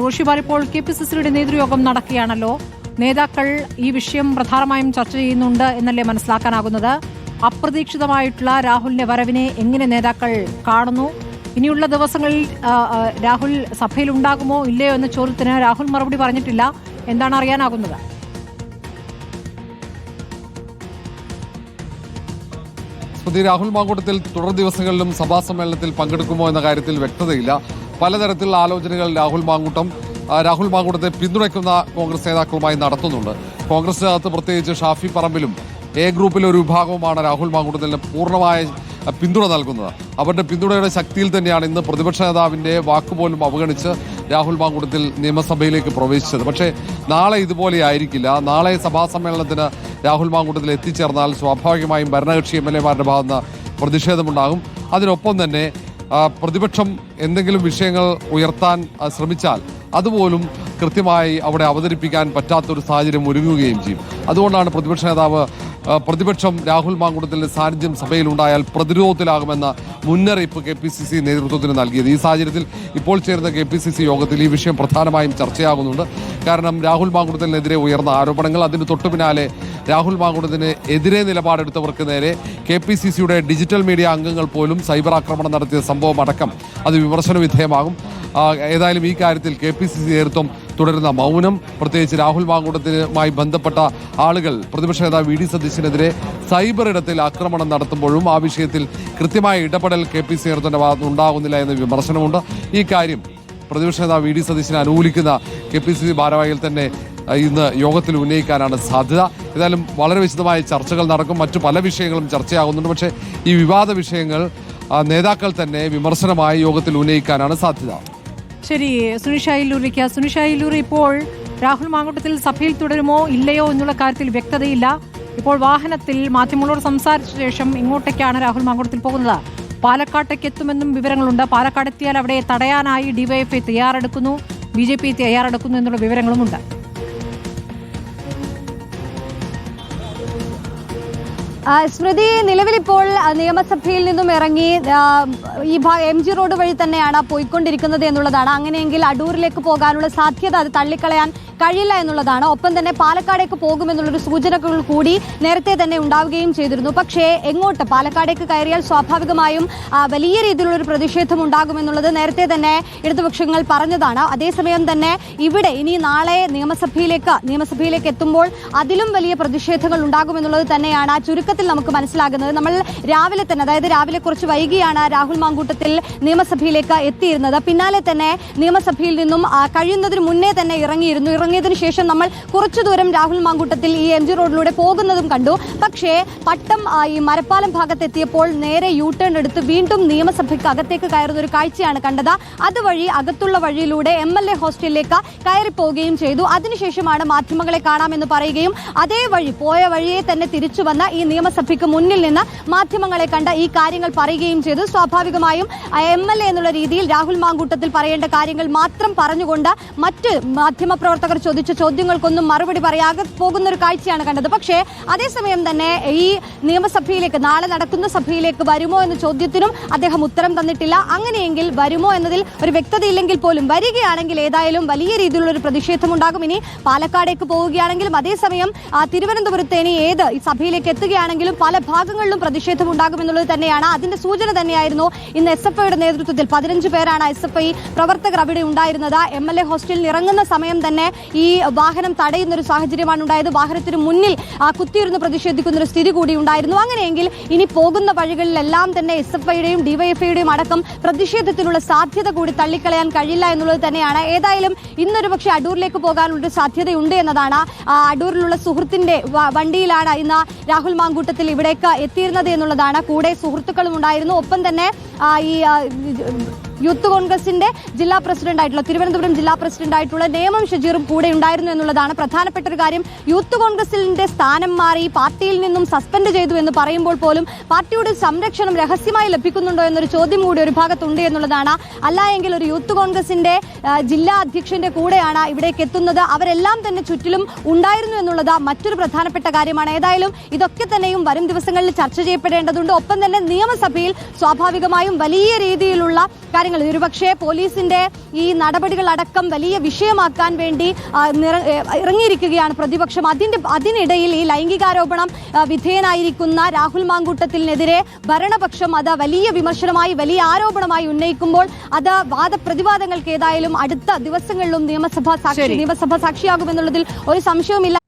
റോഷിബാൽ ഇപ്പോൾ K P C സിയുടെ നേതൃയോഗം നടക്കുകയാണല്ലോ. നേതാക്കൾ ഈ വിഷയം പ്രധാനമായും ചർച്ച ചെയ്യുന്നുണ്ട് എന്നല്ലേ മനസ്സിലാക്കാനാകുന്നത്. അപ്രതീക്ഷിതമായിട്ടുള്ള രാഹുലിന്റെ വരവിനെ എങ്ങനെ നേതാക്കൾ കാണുന്നു? ഇനിയുള്ള ദിവസങ്ങളിൽ രാഹുൽ സഭയിൽ ഉണ്ടാകുമോ ഇല്ലയോ എന്ന ചോദ്യത്തിന് രാഹുൽ മറുപടി പറഞ്ഞിട്ടില്ല. എന്താണ് അറിയാനാകുന്നത്? സ്മൃതി രാഹുൽ മാങ്കൂട്ടത്തിൽ തുടർ ദിവസങ്ങളിലും സഭാ സമ്മേളനത്തിൽ പങ്കെടുക്കുമോ എന്ന കാര്യത്തിൽ വ്യക്തതയില്ല. പലതരത്തിലുള്ള ആലോചനകൾ രാഹുൽ മാങ്കൂട്ടം രാഹുൽ മാങ്കൂട്ടത്തെ പിന്തുണയ്ക്കുന്ന കോൺഗ്രസ് നേതാക്കളുമായി നടത്തുന്നുണ്ട്. കോൺഗ്രസിനകത്ത് പ്രത്യേകിച്ച് ഷാഫി പറമ്പിലും എ ഗ്രൂപ്പിലെ ഒരു വിഭാഗവുമാണ് രാഹുൽ മാങ്കൂട്ടത്തിന് പൂർണമായ പിന്തുണ നൽകുന്നത്. അവരുടെ പിന്തുണയുടെ ശക്തിയിൽ തന്നെയാണ് ഇന്ന് പ്രതിപക്ഷ നേതാവിന്റെ വാക്കുപോലും അവഗണിച്ച് രാഹുൽ മാങ്കൂട്ടത്തിൽ നിയമസഭയിലേക്ക് പ്രവേശിച്ചത്. പക്ഷേ നാളെ ഇതുപോലെ ആയിരിക്കില്ല. നാളെ സഭാ സമ്മേളനത്തിന് രാഹുൽ മാങ്കൂട്ടത്തിൽ എത്തിച്ചേർന്നാൽ സ്വാഭാവികമായും ഭരണകക്ഷി എം എൽ എമാരുടെ ഭാഗത്ത് പ്രതിഷേധമുണ്ടാകും. അതിനൊപ്പം തന്നെ പ്രതിപക്ഷം എന്തെങ്കിലും വിഷയങ്ങൾ ഉയർത്താൻ ശ്രമിച്ചാൽ അതുപോലും കൃത്യമായി അവിടെ അവതരിപ്പിക്കാൻ പറ്റാത്തൊരു സാഹചര്യം ഒരുങ്ങുകയും ചെയ്യും. അതുകൊണ്ടാണ് പ്രതിപക്ഷ നേതാവ് പ്രതിപക്ഷം രാഹുൽ മാങ്കുടത്തിന്റെ സാന്നിധ്യം സഭയിലുണ്ടായാൽ പ്രതിരോധത്തിലാകുമെന്ന മുന്നറിയിപ്പ് കെ പി സി സി നേതൃത്വത്തിന് നൽകിയത്. ഈ സാഹചര്യത്തിൽ ഇപ്പോൾ ചേരുന്ന കെ പി സി സി യോഗത്തിൽ ഈ വിഷയം പ്രധാനമായും ചർച്ചയാകുന്നുണ്ട്. കാരണം രാഹുൽ മാങ്കുടത്തിനെതിരെ ഉയർന്ന ആരോപണങ്ങൾ. അതിന് തൊട്ടു പിന്നാലെ രാഹുൽ മാങ്കുടത്തിന് എതിരെ നിലപാടെടുത്തവർക്ക് നേരെ കെ പി സി സിയുടെ ഡിജിറ്റൽ മീഡിയ അംഗങ്ങൾ പോലും സൈബർ ആക്രമണം നടത്തിയ സംഭവം അടക്കം അത് വിമർശന വിധേയമാകും. ഏതായാലും ഈ കാര്യത്തിൽ കെ പി സി സി നേതൃത്വം തുടരുന്ന മൗനം പ്രത്യേകിച്ച് രാഹുൽ മാങ്കൂട്ടത്തിനുമായി ബന്ധപ്പെട്ട ആളുകൾ പ്രതിപക്ഷ നേതാവ് വി ഡി സതീശനെതിരെ സൈബർ ഇടത്തിൽ ആക്രമണം നടത്തുമ്പോഴും ആ വിഷയത്തിൽ കൃത്യമായ ഇടപെടൽ കെ പി സി നേതൃത്വത്തിന്റെ ഭാഗത്ത് ഉണ്ടാകുന്നില്ല എന്ന വിമർശനമുണ്ട്. ഈ കാര്യം പ്രതിപക്ഷ നേതാവ് വി ഡി സതീശനെ അനുകൂലിക്കുന്ന കെ പി സി സി ഭാരവാഹികൾ തന്നെ ഇന്ന് യോഗത്തിൽ ഉന്നയിക്കാനാണ് സാധ്യത. ഏതായാലും വളരെ വിശദമായ ചർച്ചകൾ നടക്കും. മറ്റു പല വിഷയങ്ങളും ചർച്ചയാകുന്നുണ്ട്. പക്ഷേ ഈ വിവാദ വിഷയങ്ങൾ നേതാക്കൾ തന്നെ വിമർശനമായി യോഗത്തിൽ ഉന്നയിക്കാനാണ് സാധ്യത. ശരി സുനിഷ ഇല്ലൂരിക്ക് സുനിഷ ഇപ്പോൾ രാഹുൽ മാങ്കൂട്ടത്തിൽ സഭയിൽ തുടരുമോ ഇല്ലയോ എന്നുള്ള കാര്യത്തിൽ വ്യക്തതയില്ല. ഇപ്പോൾ വാഹനത്തിൽ മാധ്യമങ്ങളോട് സംസാരിച്ച ശേഷം ഇങ്ങോട്ടേക്കാണ് രാഹുൽ മാങ്കൂട്ടത്തിൽ പോകുന്നത്. പാലക്കാട്ടേക്ക് എത്തുമെന്നും വിവരങ്ങളുണ്ട്. പാലക്കാട് എത്തിയാൽ അവിടെ തടയാനായി ഡിവൈഎഫ്ഐ തയ്യാറെടുക്കുന്നു. ബി ജെ പി തയ്യാറെടുക്കുന്നു എന്നുള്ള വിവരങ്ങളുമുണ്ട്. സ്മൃതി നിലവിലിപ്പോൾ നിയമസഭയിൽ നിന്നും ഇറങ്ങി ഈ എം ജി റോഡ് വഴി തന്നെയാണ് പോയിക്കൊണ്ടിരിക്കുന്നത് എന്നുള്ളതാണ്. അങ്ങനെയെങ്കിൽ അടൂരിലേക്ക് പോകാനുള്ള സാധ്യത അത് തള്ളിക്കളയാൻ കഴിയില്ല എന്നുള്ളതാണ്. ഒപ്പം തന്നെ പാലക്കാടേക്ക് പോകുമെന്നുള്ളൊരു സൂചനകൾ കൂടി നേരത്തെ തന്നെ ഉണ്ടാവുകയും ചെയ്തിരുന്നു. പക്ഷേ എങ്ങോട്ട് പാലക്കാടേക്ക് കയറിയാൽ സ്വാഭാവികമായും വലിയ രീതിയിലുള്ളൊരു പ്രതിഷേധം ഉണ്ടാകുമെന്നുള്ളത് നേരത്തെ തന്നെ ഇടതുപക്ഷങ്ങൾ പറഞ്ഞതാണ്. അതേസമയം തന്നെ ഇവിടെ ഇനി നാളെ നിയമസഭയിലേക്ക് നിയമസഭയിലേക്ക് എത്തുമ്പോൾ അതിലും വലിയ പ്രതിഷേധങ്ങൾ ഉണ്ടാകുമെന്നുള്ളത് തന്നെയാണ് ചുരുക്കത്തിൽ നമുക്ക് മനസ്സിലാകുന്നത്. നമ്മൾ രാവിലെ തന്നെ അതായത് രാവിലെ കുറച്ച് വൈകിയാണ് രാഹുൽ മാങ്കൂട്ടത്തിൽ നിയമസഭയിലേക്ക് എത്തിയിരുന്നത്. പിന്നാലെ തന്നെ നിയമസഭയിൽ നിന്നും കഴിയുന്നതിന് മുന്നേ തന്നെ ഇറങ്ങിയിരുന്നു. ഇറങ്ങിയതിനു ശേഷം നമ്മൾ കുറച്ചു ദൂരം രാഹുൽ മാങ്കൂട്ടത്തിൽ ഈ എം ജി റോഡിലൂടെ പോകുന്നതും കണ്ടു. പക്ഷേ പട്ടം ഈ മരപ്പാലം ഭാഗത്തെത്തിയപ്പോൾ നേരെ യു ടേൺ എടുത്ത് വീണ്ടും നിയമസഭയ്ക്ക് അകത്തേക്ക് കയറുന്ന ഒരു കാഴ്ചയാണ് കണ്ടത്. അതുവഴി അകത്തുള്ള വഴിയിലൂടെ എം എൽ എ ഹോസ്റ്റലിലേക്ക് കയറിപ്പോവുകയും ചെയ്തു. അതിനുശേഷമാണ് മാധ്യമങ്ങളെ കാണാമെന്ന് പറയുകയും അതേ വഴി പോയ വഴിയെ തന്നെ തിരിച്ചു വന്ന ഈ നിയമസഭയ്ക്ക് മുന്നിൽ നിന്ന് മാധ്യമങ്ങളെ കണ്ട ഈ കാര്യങ്ങൾ പറയുകയും ചെയ്തു. സ്വാഭാവികമായും എം എൽ എ എന്നുള്ള രീതിയിൽ രാഹുൽ മാങ്കൂട്ടത്തിൽ പറയേണ്ട കാര്യങ്ങൾ മാത്രം പറഞ്ഞുകൊണ്ട് മറ്റ് മാധ്യമപ്രവർത്തകർ ചോദിച്ച ചോദ്യങ്ങൾക്കൊന്നും മറുപടി പറയാതെ പോകുന്ന ഒരു കാഴ്ചയാണ് കണ്ടത്. പക്ഷേ അതേസമയം തന്നെ ഈ നിയമസഭയിലേക്ക് നാളെ നടക്കുന്ന സഭയിലേക്ക് വരുമോ എന്ന ചോദ്യത്തിനും അദ്ദേഹം ഉത്തരം തന്നിട്ടില്ല. അങ്ങനെയെങ്കിൽ വരുമോ എന്നതിൽ ഒരു വ്യക്തതയില്ലെങ്കിൽ പോലും വരികയാണെങ്കിൽ ഏതായാലും വലിയ രീതിയിലുള്ള ഒരു പ്രതിഷേധം ഉണ്ടാകും. ഇനി പാലക്കാടേക്ക് പോവുകയാണെങ്കിലും അതേസമയം തിരുവനന്തപുരത്ത് ഇനി ഏത് ഈ സഭയിലേക്ക് എത്തുകയാണെങ്കിലും പല ഭാഗങ്ങളിലും പ്രതിഷേധം ഉണ്ടാകും എന്നുള്ളത് തന്നെയാണ്. അതിന്റെ സൂചന തന്നെയായിരുന്നു ഇന്ന് എസ് എഫ് ഐയുടെ നേതൃത്വത്തിൽ പതിനഞ്ച് പേരാണ് എസ് എഫ് ഐ പ്രവർത്തകർ അവിടെ ഉണ്ടായിരുന്നത്. എം എൽ എ ഹോസ്റ്റലിൽ ഇറങ്ങുന്ന സമയം തന്നെ ഈ വാഹനം തടയുന്ന ഒരു സാഹചര്യമാണ് ഉണ്ടായത്. വാഹനത്തിന് മുന്നിൽ കുത്തിയിരുന്ന് പ്രതിഷേധിക്കുന്ന ഒരു സ്ഥിതി കൂടി ഉണ്ടായിരുന്നു. അങ്ങനെയെങ്കിൽ ഇനി പോകുന്ന വഴികളിലെല്ലാം തന്നെ എസ് എഫ് ഐയുടെയും ഡിവൈഎഫ്ഐയുടെയും അടക്കം പ്രതിഷേധത്തിനുള്ള സാധ്യത കൂടി തള്ളിക്കളയാൻ കഴിയില്ല എന്നുള്ളത് തന്നെയാണ്. ഏതായാലും ഇന്നൊരു പക്ഷേ അടൂരിലേക്ക് പോകാനുള്ള സാധ്യതയുണ്ട് എന്നതാണ്. അടൂരിലുള്ള സുഹൃത്തിന്റെ വണ്ടിയിലാണ് ഇന്ന് രാഹുൽ മാങ്കൂട്ടത്തിൽ ഇവിടേക്ക് എത്തിയിരുന്നത് എന്നുള്ളതാണ്. കൂടെ സുഹൃത്തുക്കളും ഉണ്ടായിരുന്നു. ഒപ്പം തന്നെ ഈ യൂത്ത് കോൺഗ്രസിന്റെ ജില്ലാ പ്രസിഡന്റ് ആയിട്ടുള്ള തിരുവനന്തപുരം ജില്ലാ പ്രസിഡന്റ് ആയിട്ടുള്ള നേമം ഷജീറും കൂടെ ഉണ്ടായിരുന്നു എന്നുള്ളതാണ് പ്രധാനപ്പെട്ട ഒരു കാര്യം. യൂത്ത് കോൺഗ്രസിന്റെ സ്ഥാനം മാറി പാർട്ടിയിൽ നിന്നും സസ്പെൻഡ് ചെയ്തു എന്ന് പറയുമ്പോൾ പോലും പാർട്ടിയുടെ സംരക്ഷണം രഹസ്യമായി ലഭിക്കുന്നുണ്ടോ എന്നൊരു ചോദ്യം കൂടി ഒരു ഭാഗത്തുണ്ട് എന്നുള്ളതാണ്. അല്ല എങ്കിൽ ഒരു യൂത്ത് കോൺഗ്രസിന്റെ ജില്ലാ അധ്യക്ഷന്റെ കൂടെയാണ് ഇവിടേക്ക് എത്തുന്നത്. അവരെല്ലാം തന്നെ ചുറ്റിലും ഉണ്ടായിരുന്നു എന്നുള്ളത് മറ്റൊരു പ്രധാനപ്പെട്ട കാര്യമാണ്. ഏതായാലും ഇതൊക്കെ തന്നെയും വരും ദിവസങ്ങളിൽ ചർച്ച ചെയ്യപ്പെടേണ്ടതുണ്ട്. ഒപ്പം തന്നെ നിയമസഭയിൽ സ്വാഭാവികമായും വലിയ രീതിയിലുള്ള കാര്യങ്ങൾ കാര്യങ്ങൾ. ഒരുപക്ഷെ പോലീസിന്റെ ഈ നടപടികളടക്കം വലിയ വിഷയമാക്കാൻ വേണ്ടി ഇറങ്ങിയിരിക്കുകയാണ് പ്രതിപക്ഷം. അതിന്റെ അതിനിടയിൽ ഈ ലൈംഗികാരോപണം വിധേയനായിരിക്കുന്ന രാഹുൽ മാങ്കൂട്ടത്തിനെതിരെ ഭരണപക്ഷം അത് വലിയ വിമർശനമായി വലിയ ആരോപണമായി ഉന്നയിക്കുമ്പോൾ അത് വാദപ്രതിവാദങ്ങൾക്ക് ഏതായാലും അടുത്ത ദിവസങ്ങളിലും നിയമസഭാ സാക്ഷി നിയമസഭാ നിയമസഭ സാക്ഷിയാകുമെന്നുള്ളതിൽ ഒരു സംശയവുമില്ല.